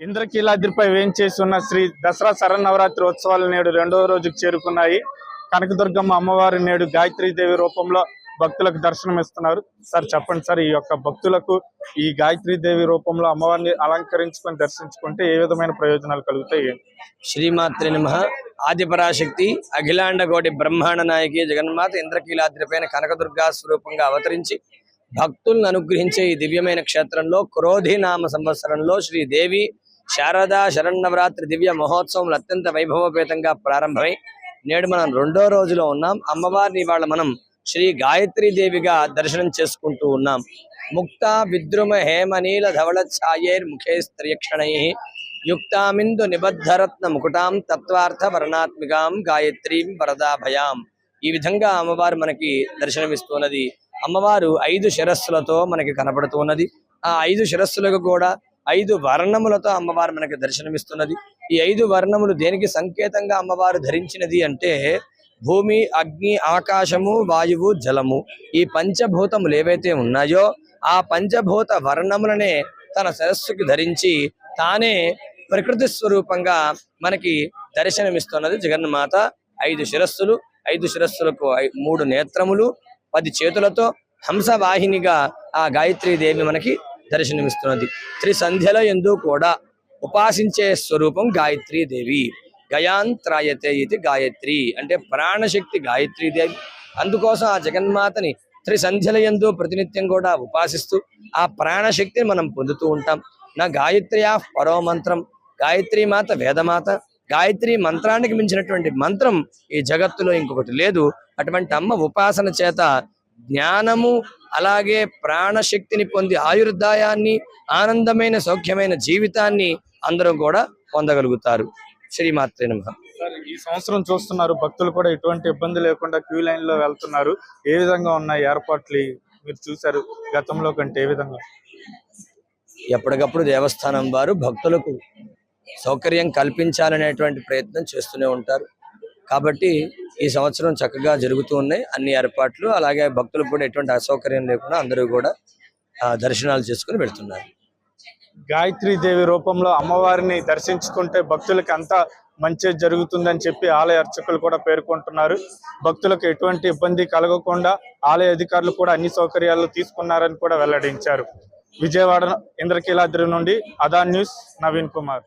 ఇంద్రకీలాద్రిపై వేంచేసి ఉన్న శ్రీ దసరా శరన్నవరాత్రి ఉత్సవాలు నేడు రెండవ రోజుకు చేరుకున్నాయి. కనకదుర్గమ్మ అమ్మవారి నేడు దేవి రూపంలో భక్తులకు దర్శనం ఇస్తున్నారు సార్ చెప్పండి సార్ ఈ యొక్క భక్తులకు ఈ దేవి రూపంలో అమ్మవారిని అలంకరించుకొని దర్శించుకుంటే ఏ విధమైన ప్రయోజనాలు కలుగుతాయి? శ్రీమాత్రి నమ. ఆదిపరాశక్తి అఖిలాండ కోటి బ్రహ్మాండ నాయకి జగన్మాత ఇంద్రకీలాద్రిపైన కనకదుర్గా స్వరూపంగా అవతరించి భక్తులను అనుగ్రహించే ఈ దివ్యమైన క్షేత్రంలో క్రోధి నామ సంవత్సరంలో శ్రీదేవి శారదా శరణవరాత్రి దివ్య మహోత్సవం అత్యంత వైభవపేతంగా ప్రారంభమై నేడు మనం రెండో రోజులో ఉన్నాం. అమ్మవారిని ఇవాళ మనం శ్రీ గాయత్రి దేవిగా దర్శనం చేసుకుంటూ ఉన్నాం. ముక్త విద్రుమ హేమనీల ధవళ ఛాయేర్ ముఖే స్త్రియక్షణై యుక్తామిందు నిబద్ధరత్న ముకుటాం తత్వార్థ వర్ణాత్మికాం గాయత్రీం వరదాభయాం. ఈ విధంగా అమ్మవారు మనకి దర్శనమిస్తున్నది. అమ్మవారు ఐదు శిరస్సులతో మనకి కనపడుతున్నది. ఆ ఐదు శిరస్సులకు కూడా ఐదు వర్ణములతో అమ్మవారు మనకి దర్శనమిస్తున్నది. ఈ ఐదు వర్ణములు దేనికి సంకేతంగా అమ్మవారు ధరించినది అంటే భూమి అగ్ని ఆకాశము వాయువు జలము. ఈ పంచభూతములు ఏవైతే ఉన్నాయో ఆ పంచభూత వర్ణములనే తన సరస్సుకి ధరించి తానే ప్రకృతి స్వరూపంగా మనకి దర్శనమిస్తున్నది. జగన్మాత ఐదు శిరస్సులు ఐదు శిరస్సులకు ఐ- మూడు నేత్రములు పది చేతులతో హంసవాహినిగా ఆ గాయత్రీదేవి మనకి దర్శనమిస్తున్నది. త్రిసంధ్యల ఎందు కూడా ఉపాసించే స్వరూపం గాయత్రీ దేవి. గయాంత్రాయతే ఇది గాయత్రి. అంటే ప్రాణశక్తి గాయత్రీదేవి అందుకోసం ఆ జగన్మాతని త్రిసంధ్యల ఎందు ప్రతినిత్యం కూడా ఉపాసిస్తూ ఆ ప్రాణశక్తిని మనం పొందుతూ ఉంటాం. నా గాయత్రియా పరో మంత్రం గాయత్రి మాత వేదమాత. గాయత్రి మంత్రానికి మించినటువంటి మంత్రం ఈ జగత్తులో ఇంకొకటి లేదు. అటువంటి అమ్మ ఉపాసన చేత జ్ఞానము అలాగే ప్రాణశక్తిని పొంది ఆయుర్దాయాన్ని ఆనందమైన సౌఖ్యమైన జీవితాన్ని అందరూ కూడా పొందగలుగుతారు. శ్రీమాత్రే నమ. ఈ సంవత్సరం చూస్తున్నారు భక్తులు కూడా ఎటువంటి ఇబ్బంది లేకుండా క్యూ లైన్లో వెళ్తున్నారు. ఏ విధంగా ఉన్నాయి ఏర్పాట్లు? మీరు చూశారు గతంలో కంటే ఏ విధంగా? ఎప్పటికప్పుడు దేవస్థానం వారు భక్తులకు సౌకర్యం కల్పించాలనేటువంటి ప్రయత్నం చేస్తూనే ఉంటారు. కాబట్టి ఈ సంవత్సరం చక్కగా జరుగుతూ ఉన్నాయి. అన్ని ఏర్పాట్లు అలాగే భక్తులు కూడా ఎటువంటి అసౌకర్యం లేకుండా అందరూ కూడా దర్శనాలు చేసుకుని వెళ్తున్నారు. గాయత్రీదేవి రూపంలో అమ్మవారిని దర్శించుకుంటే భక్తులకి అంతా మంచి జరుగుతుందని చెప్పి ఆలయ అర్చకులు కూడా పేర్కొంటున్నారు. భక్తులకు ఎటువంటి ఇబ్బంది కలగకుండా ఆలయ అధికారులు కూడా అన్ని సౌకర్యాలు తీసుకున్నారని కూడా వెల్లడించారు. విజయవాడ ఇంద్రకీలాద్రి నుండి అదా న్యూస్ నవీన్ కుమార్.